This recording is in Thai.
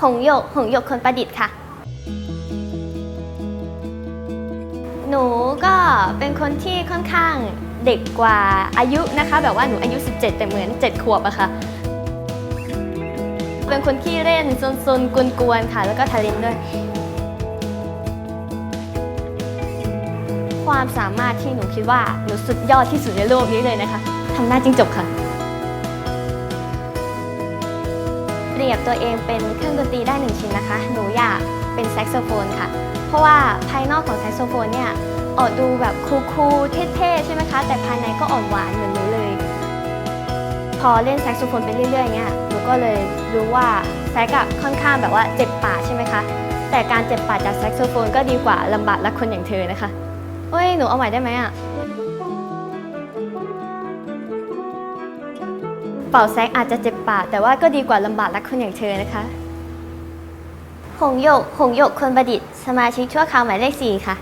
หงหยกหงหยกคนประดิษฐ์ค่ะ หนูก็เป็นคนที่ค่อนข้างเด็กกว่าอายุนะคะ แบบว่าหนูอายุ 17 แต่เหมือน 7 ขวบอะค่ะ เป็นคนขี้เล่นซนๆกวนๆค่ะ แล้วก็ทะเลนด้วย ความสามารถที่หนูคิดว่าหนูสุดยอดที่สุดในโลกนี้เลยนะคะทำหน้าจิ้งจกค่ะ เรียบตัวเองเป็นเครื่องดนตรีได้หนึ่งชิ้นนะคะ หนูอยากเป็นแซกโซโฟนค่ะ เพราะว่าภายนอกของแซกโซโฟนเนี่ยออกดูแบบคูลๆเท่ๆใช่ไหมคะ แต่ภายในก็อ่อนหวานเหมือนหนูเลย พอเล่นแซกโซโฟนไปเรื่อยๆเนี่ยหนูก็เลยรู้ว่าแซกอะค่อนข้างแบบว่าเจ็บปากใช่ไหมคะ แต่การเจ็บปากจากแซกโซโฟนก็ดีกว่าลำบากรักคนอย่างเธอนะคะเอ้ย หนูเอาใหม่ได้ไหมอะ เป่าแซกอาจจะเจ็บปากแต่ว่าก็ดีกว่าลำบากรักคนอย่างเธอนะคะหงหยกหงหยกคนประดิษฐ์สมาชิกชั่วคราวหมายเลขสี่ค่ะ